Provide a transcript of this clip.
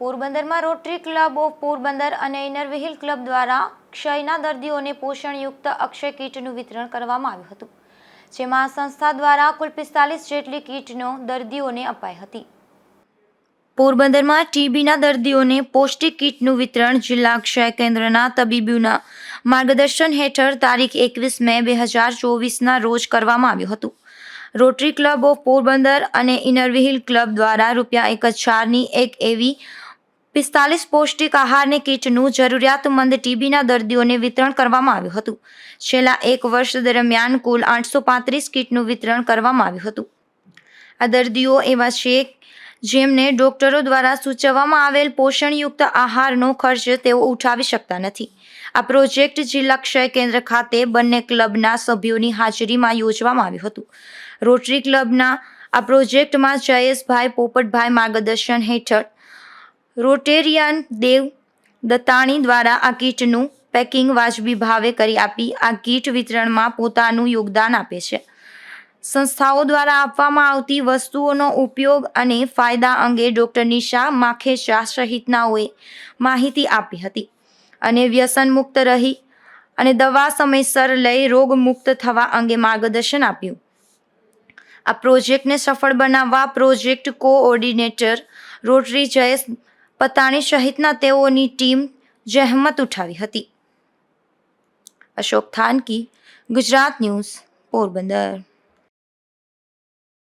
પોરબંદરમાં rotary club of Porbandar અને ઇનરવિહિલ club દ્વારા ક્ષયના દર્દીઓને પોષણયુક્ત અક્ષય કીટનું વિતરણ કરવામાં આવ્યું હતું, જેમાં સંસ્થા દ્વારા કુલ પિસ્તાલીસ જેટલી કીટનો દર્દીઓને અપાઈ હતી. પોરબંદરમાં ટીબીના દર્દીઓને પૌષ્ટિક કીટનું વિતરણ જિલ્લા ક્ષય કેન્દ્રના તબીબીના માર્ગદર્શન હેઠળ તારીખ એકવીસ મે બે હજાર ચોવીસના રોજ કરવામાં આવ્યું હતું. રોટરી ક્લબ ઓફ પોરબંદર અને ઇનરવિહિલ ક્લબ દ્વારા રૂપિયા એક હજારની એક એવી પિસ્તાલીસ પૌષ્ટિક આહારની કીટનું જરૂરિયાતમંદ ટીબીના દર્દીઓને વિતરણ કરવામાં આવ્યું હતું. છેલ્લા એક વર્ષ દરમિયાન કુલ આઠસો પાંત્રીસ કીટનું વિતરણ કરવામાં આવ્યું હતું. આ દર્દીઓ એવા છે જેમને ડોક્ટરો દ્વારા સૂચવવામાં આવેલ પોષણયુક્ત આહારનો ખર્ચ તેઓ ઉઠાવી શકતા નથી. આ પ્રોજેક્ટ જિલ્લા ક્ષય કેન્દ્ર ખાતે બંને ક્લબના સભ્યોની હાજરીમાં યોજવામાં આવ્યું હતું. રોટરી ક્લબના આ પ્રોજેક્ટમાં જયેશભાઈ પોપટભાઈ માર્ગદર્શન હેઠળ રોટેરિયન દેવ દત્તાણી દ્વારા આ કીટનું પેકિંગ વાજબી ભાવે કરી આપી. આ કીટ વિતરણમાં પોતાનું યોગદાન આપે છે. સંસ્થાઓ દ્વારા આપવામાં આવતી વસ્તુઓનો ઉપયોગ અને ફાયદા અંગે ડૉક્ટર નિશા માખેશા સહિતનાઓએ માહિતી આપી હતી અને વ્યસન મુક્ત રહી અને દવા સમયસર લઈ રોગમુક્ત થવા અંગે માર્ગદર્શન આપ્યું. આ પ્રોજેક્ટને સફળ બનાવવા project coordinator Rotary Jayesh Patani સહિતના તેઓની ટીમ જહેમત ઉઠાવી હતી. અશોક થાનકી ગુજરાત ન્યૂઝ પોરબંદર.